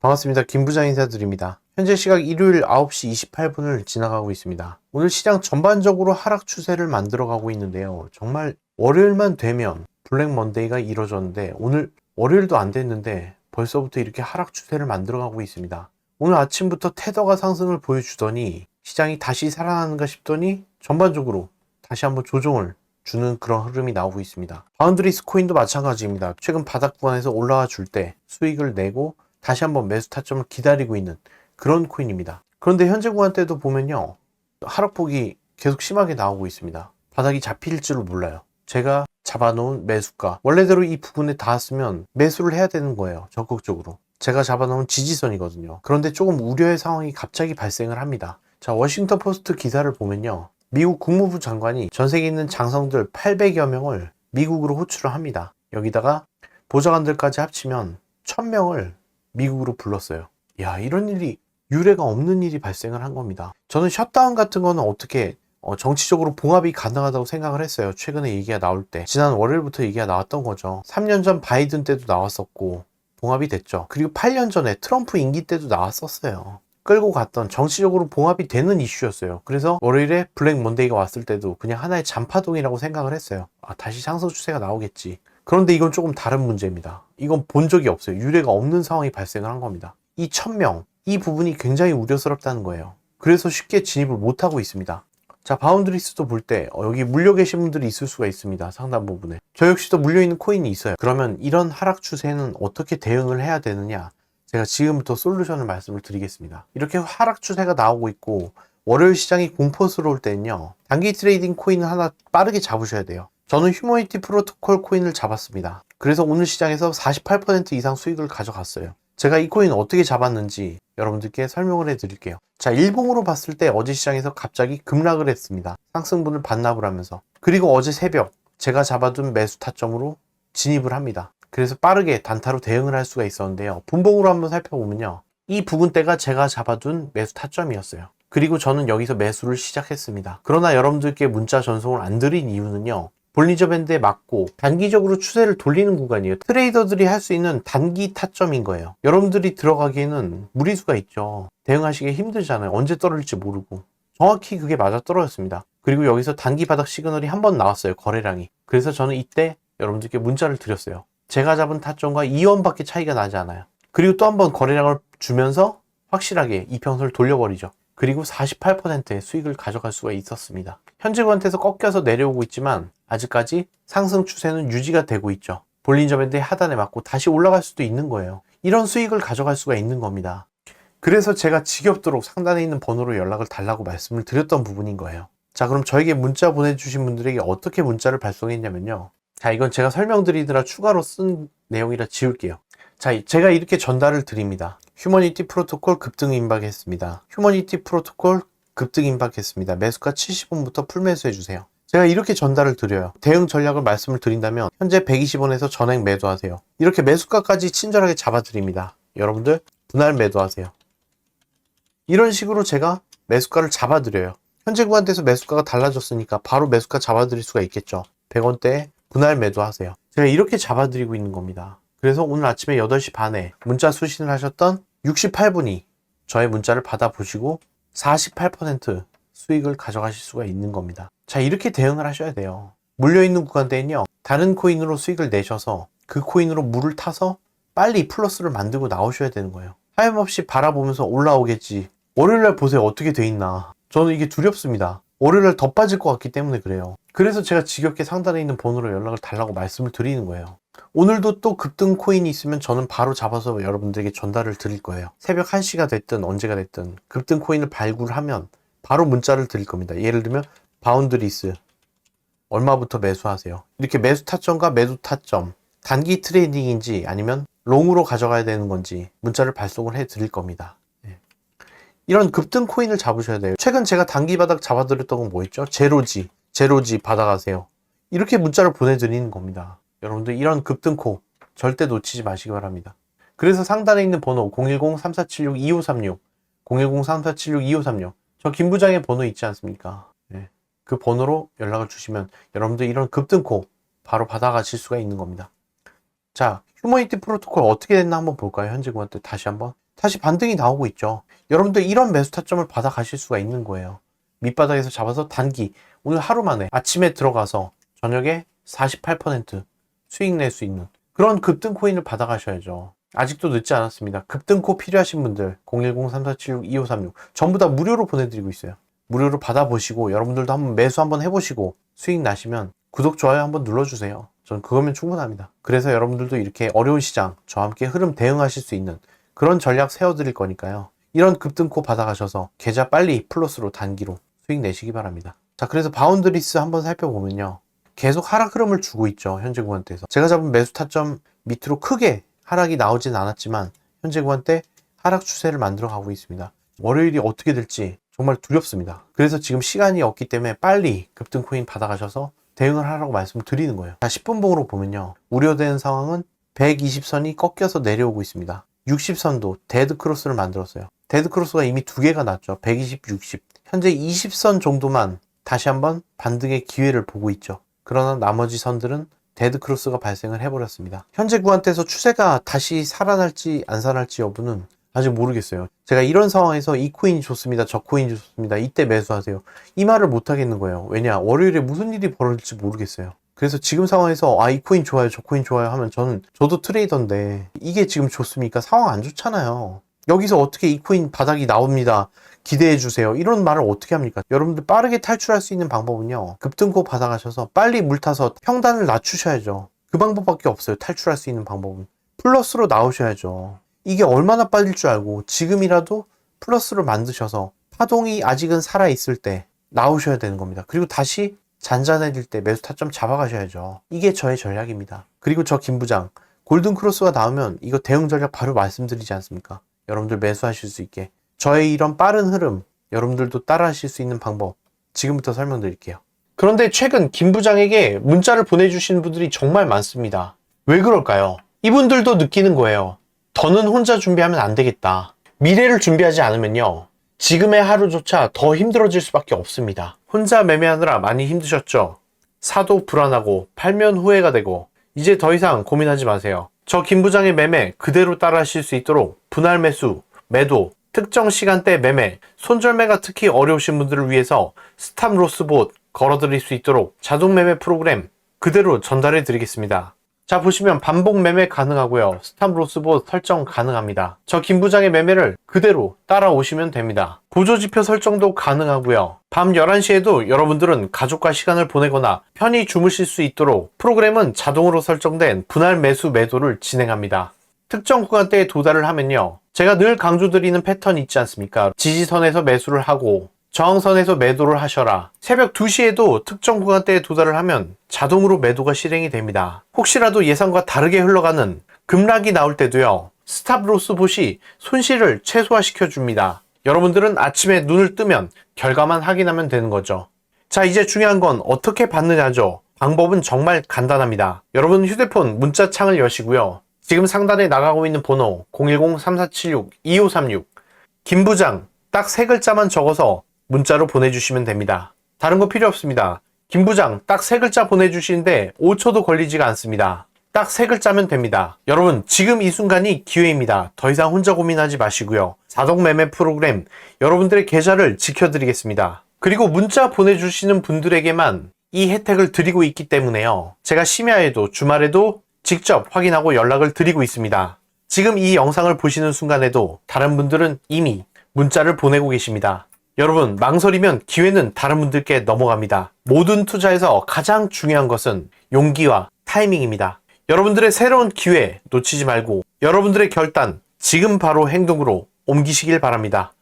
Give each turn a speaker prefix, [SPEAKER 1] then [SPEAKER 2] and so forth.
[SPEAKER 1] 반갑습니다. 김 부장 인사드립니다. 현재 시각 일요일 9시 28분을 지나가고 있습니다. 오늘 시장 전반적으로 하락 추세를 만들어가고 있는데요. 정말 월요일만 되면 블랙 먼데이가 이뤄졌는데 오늘 월요일도 안 됐는데 벌써부터 이렇게 하락 추세를 만들어가고 있습니다. 오늘 아침부터 테더가 상승을 보여주더니 시장이 다시 살아나는가 싶더니 전반적으로 다시 한번 조정을 주는 그런 흐름이 나오고 있습니다. 바운드리스 코인도 마찬가지입니다. 최근 바닥 구간에서 올라와 줄 때 수익을 내고 다시 한번 매수 타점을 기다리고 있는 그런 코인입니다. 그런데 현재 구간 때도 보면요. 하락폭이 계속 심하게 나오고 있습니다. 바닥이 잡힐 줄을 몰라요. 제가 잡아놓은 매수가 원래대로 이 부분에 닿았으면 매수를 해야 되는 거예요. 적극적으로. 제가 잡아놓은 지지선이거든요. 그런데 조금 우려의 상황이 갑자기 발생을 합니다. 자, 워싱턴 포스트 기사를 보면요. 미국 국무부 장관이 전 세계에 있는 장성들 800여 명을 미국으로 호출을 합니다. 여기다가 보좌관들까지 합치면 1000명을 미국으로 불렀어요. 야, 이런 일이 유례가 없는 일이 발생을 한 겁니다. 저는 셧다운 같은 거는 어떻게 어, 정치적으로 봉합이 가능하다고 생각을 했어요. 최근에 얘기가 나올 때. 지난 월요일부터 얘기가 나왔던 거죠. 3년 전 바이든 때도 나왔었고, 봉합이 됐죠. 그리고 8년 전에 트럼프 임기 때도 나왔었어요. 끌고 갔던 정치적으로 봉합이 되는 이슈였어요. 그래서 월요일에 블랙 먼데이가 왔을 때도 그냥 하나의 잔파동이라고 생각을 했어요. 아, 다시 상승 추세가 나오겠지. 그런데 이건 조금 다른 문제입니다. 이건 본 적이 없어요. 유례가 없는 상황이 발생을 한 겁니다. 이 1000명, 이 부분이 굉장히 우려스럽다는 거예요. 그래서 쉽게 진입을 못하고 있습니다. 자, 바운드리스도 볼 때 여기 물려 계신 분들이 있을 수가 있습니다. 상당 부분에. 저 역시도 물려 있는 코인이 있어요. 그러면 이런 하락 추세는 어떻게 대응을 해야 되느냐? 제가 지금부터 솔루션을 말씀을 드리겠습니다. 이렇게 하락 추세가 나오고 있고 월요일 시장이 공포스러울 때는요. 단기 트레이딩 코인을 하나 빠르게 잡으셔야 돼요. 저는 휴머니티 프로토콜 코인을 잡았습니다. 그래서 오늘 시장에서 48% 이상 수익을 가져갔어요. 제가 이 코인 어떻게 잡았는지 여러분들께 설명을 해 드릴게요. 자, 일봉으로 봤을 때 어제 시장에서 갑자기 급락을 했습니다. 상승분을 반납을 하면서. 그리고 어제 새벽 제가 잡아둔 매수 타점으로 진입을 합니다. 그래서 빠르게 단타로 대응을 할 수가 있었는데요. 분봉으로 한번 살펴보면요. 이 부분대가 제가 잡아둔 매수 타점이었어요. 그리고 저는 여기서 매수를 시작했습니다. 그러나 여러분들께 문자 전송을 안 드린 이유는요. 볼리저 밴드에 맞고 단기적으로 추세를 돌리는 구간이에요. 트레이더들이 할 수 있는 단기 타점인 거예요. 여러분들이 들어가기에는 무리수가 있죠. 대응하시기 힘들잖아요. 언제 떨어질지 모르고. 정확히 그게 맞아 떨어졌습니다. 그리고 여기서 단기 바닥 시그널이 한 번 나왔어요. 거래량이. 그래서 저는 이때 여러분들께 문자를 드렸어요. 제가 잡은 타점과 2원밖에 차이가 나지 않아요. 그리고 또 한 번 거래량을 주면서 확실하게 이평선을 돌려버리죠. 그리고 48%의 수익을 가져갈 수가 있었습니다. 현재 관태에서 꺾여서 내려오고 있지만 아직까지 상승 추세는 유지가 되고 있죠. 볼린저 밴드의 하단에 맞고 다시 올라갈 수도 있는 거예요. 이런 수익을 가져갈 수가 있는 겁니다. 그래서 제가 지겹도록 상단에 있는 번호로 연락을 달라고 말씀을 드렸던 부분인 거예요. 자, 그럼 저에게 문자 보내주신 분들에게 어떻게 문자를 발송했냐면요. 자, 이건 제가 설명드리느라 추가로 쓴 내용이라 지울게요. 자, 제가 이렇게 전달을 드립니다. 휴머니티 프로토콜 급등 임박했습니다. 휴머니티 프로토콜 급등 임박했습니다. 매수가 70원부터 풀매수해 주세요. 제가 이렇게 전달을 드려요. 대응 전략을 말씀을 드린다면 현재 120원에서 전액 매도하세요. 이렇게 매수가까지 친절하게 잡아드립니다. 여러분들 분할 매도하세요. 이런 식으로 제가 매수가를 잡아드려요. 현재 구간대에서 매수가가 달라졌으니까 바로 매수가 잡아드릴 수가 있겠죠. 100원대에 분할 매도하세요. 제가 이렇게 잡아드리고 있는 겁니다. 그래서 오늘 아침에 8시 반에 문자 수신을 하셨던 68분이 저의 문자를 받아보시고 48% 수익을 가져가실 수가 있는 겁니다. 자, 이렇게 대응을 하셔야 돼요. 물려있는 구간대는요, 다른 코인으로 수익을 내셔서 그 코인으로 물을 타서 빨리 플러스를 만들고 나오셔야 되는 거예요. 하염없이 바라보면서 올라오겠지. 월요일날 보세요. 어떻게 돼 있나. 저는 이게 두렵습니다. 월요일날 더 빠질 것 같기 때문에 그래요. 그래서 제가 지겹게 상단에 있는 번호로 연락을 달라고 말씀을 드리는 거예요. 오늘도 또 급등 코인이 있으면 저는 바로 잡아서 여러분들에게 전달을 드릴 거예요. 새벽 1시가 됐든 언제가 됐든 급등 코인을 발굴하면 바로 문자를 드릴 겁니다. 예를 들면 바운드리스 얼마부터 매수하세요. 이렇게 매수 타점과 매도 타점 단기 트레이딩인지 아니면 롱으로 가져가야 되는 건지 문자를 발송을 해 드릴 겁니다. 예. 이런 급등 코인을 잡으셔야 돼요. 최근 제가 단기 바닥 잡아드렸던 건 뭐였죠? 제로지, 제로지 받아가세요. 이렇게 문자를 보내드리는 겁니다. 여러분들 이런 급등 코 절대 놓치지 마시기 바랍니다. 그래서 상단에 있는 번호 010-3476-2536, 010-3476-2536, 저 김 부장의 번호 있지 않습니까? 네. 그 번호로 연락을 주시면 여러분들 이런 급등코 바로 받아가실 수가 있는 겁니다. 자, 휴머니티 프로토콜 어떻게 됐나 한번 볼까요? 현재 구간 때 다시 한번. 다시 반등이 나오고 있죠. 여러분들 이런 매수 타점을 받아 가실 수가 있는 거예요. 밑바닥에서 잡아서 단기 오늘 하루 만에 아침에 들어가서 저녁에 48% 수익 낼 수 있는 그런 급등 코인을 받아 가셔야죠. 아직도 늦지 않았습니다. 급등코 필요하신 분들 010-3476-2536 전부 다 무료로 보내드리고 있어요. 무료로 받아보시고 여러분들도 한번 매수 한번 해보시고 수익 나시면 구독, 좋아요 한번 눌러주세요. 전 그거면 충분합니다. 그래서 여러분들도 이렇게 어려운 시장 저와 함께 흐름 대응하실 수 있는 그런 전략 세워드릴 거니까요. 이런 급등코 받아가셔서 계좌 빨리 플러스로 단기로 수익 내시기 바랍니다. 자, 그래서 바운드리스 한번 살펴보면요. 계속 하락 흐름을 주고 있죠. 현재 구간대에서. 제가 잡은 매수 타점 밑으로 크게 하락이 나오진 않았지만 현재 구간대 하락 추세를 만들어 가고 있습니다. 월요일이 어떻게 될지 정말 두렵습니다. 그래서 지금 시간이 없기 때문에 빨리 급등 코인 받아가셔서 대응을 하라고 말씀드리는 거예요. 자, 10분 봉으로 보면요. 우려되는 상황은 120선이 꺾여서 내려오고 있습니다. 60선도 데드 크로스를 만들었어요. 데드 크로스가 이미 두 개가 났죠. 120, 60. 현재 20선 정도만 다시 한번 반등의 기회를 보고 있죠. 그러나 나머지 선들은 데드 크로스가 발생을 해버렸습니다. 현재 구간대에서 추세가 다시 살아날지 안 살아날지 여부는 아직 모르겠어요. 제가 이런 상황에서 이 코인이 좋습니다. 저 코인이 좋습니다. 이때 매수하세요. 이 말을 못 하겠는 거예요. 왜냐? 월요일에 무슨 일이 벌어질지 모르겠어요. 그래서 지금 상황에서 아, 이 코인 좋아요, 저 코인 좋아요 하면 저는 저도 트레이더인데 이게 지금 좋습니까? 상황 안 좋잖아요. 여기서 어떻게 이 코인 바닥이 나옵니다. 기대해 주세요. 이런 말을 어떻게 합니까? 여러분들 빠르게 탈출할 수 있는 방법은요. 급등고 받아가셔서 빨리 물 타서 평단을 낮추셔야죠. 그 방법밖에 없어요. 탈출할 수 있는 방법은. 플러스로 나오셔야죠. 이게 얼마나 빨릴 줄 알고 지금이라도 플러스로 만드셔서 파동이 아직은 살아있을 때 나오셔야 되는 겁니다. 그리고 다시 잔잔해질 때 매수 타점 잡아가셔야죠. 이게 저의 전략입니다. 그리고 저 김부장 골든 크로스가 나오면 이거 대응 전략 바로 말씀드리지 않습니까? 여러분들 매수하실 수 있게 저의 이런 빠른 흐름 여러분들도 따라 하실 수 있는 방법 지금부터 설명드릴게요. 그런데 최근 김 부장에게 문자를 보내주시는 분들이 정말 많습니다. 왜 그럴까요? 이분들도 느끼는 거예요. 더는 혼자 준비하면 안 되겠다. 미래를 준비하지 않으면요. 지금의 하루조차 더 힘들어질 수밖에 없습니다. 혼자 매매하느라 많이 힘드셨죠? 사도 불안하고 팔면 후회가 되고 이제 더 이상 고민하지 마세요. 저 김 부장의 매매 그대로 따라 하실 수 있도록 분할 매수, 매도, 특정 시간대 매매, 손절매가 특히 어려우신 분들을 위해서 스탑 로스봇 걸어드릴 수 있도록 자동 매매 프로그램 그대로 전달해 드리겠습니다. 자 보시면 반복 매매 가능하고요. 스탑 로스봇 설정 가능합니다. 저 김부장의 매매를 그대로 따라오시면 됩니다. 보조지표 설정도 가능하고요. 밤 11시에도 여러분들은 가족과 시간을 보내거나 편히 주무실 수 있도록 프로그램은 자동으로 설정된 분할 매수 매도를 진행합니다. 특정 구간대에 도달을 하면요. 제가 늘 강조드리는 패턴 있지 않습니까? 지지선에서 매수를 하고 저항선에서 매도를 하셔라. 새벽 2시에도 특정 구간대에 도달을 하면 자동으로 매도가 실행이 됩니다. 혹시라도 예상과 다르게 흘러가는 급락이 나올 때도요. 스탑 로스 봇이 손실을 최소화시켜 줍니다. 여러분들은 아침에 눈을 뜨면 결과만 확인하면 되는 거죠. 자, 이제 중요한 건 어떻게 받느냐죠. 방법은 정말 간단합니다. 여러분 휴대폰 문자창을 여시고요. 지금 상단에 나가고 있는 번호 010-3476-2536 김부장 딱 세 글자만 적어서 문자로 보내주시면 됩니다. 다른 거 필요 없습니다. 김 부장 딱 세 글자 보내주시는데 5초도 걸리지가 않습니다. 딱 세 글자면 됩니다. 여러분 지금 이 순간이 기회입니다. 더 이상 혼자 고민하지 마시고요. 자동 매매 프로그램 여러분들의 계좌를 지켜드리겠습니다. 그리고 문자 보내주시는 분들에게만 이 혜택을 드리고 있기 때문에요. 제가 심야에도 주말에도 직접 확인하고 연락을 드리고 있습니다. 지금 이 영상을 보시는 순간에도 다른 분들은 이미 문자를 보내고 계십니다. 여러분, 망설이면 기회는 다른 분들께 넘어갑니다. 모든 투자에서 가장 중요한 것은 용기와 타이밍입니다. 여러분들의 새로운 기회 놓치지 말고 여러분들의 결단 지금 바로 행동으로 옮기시길 바랍니다.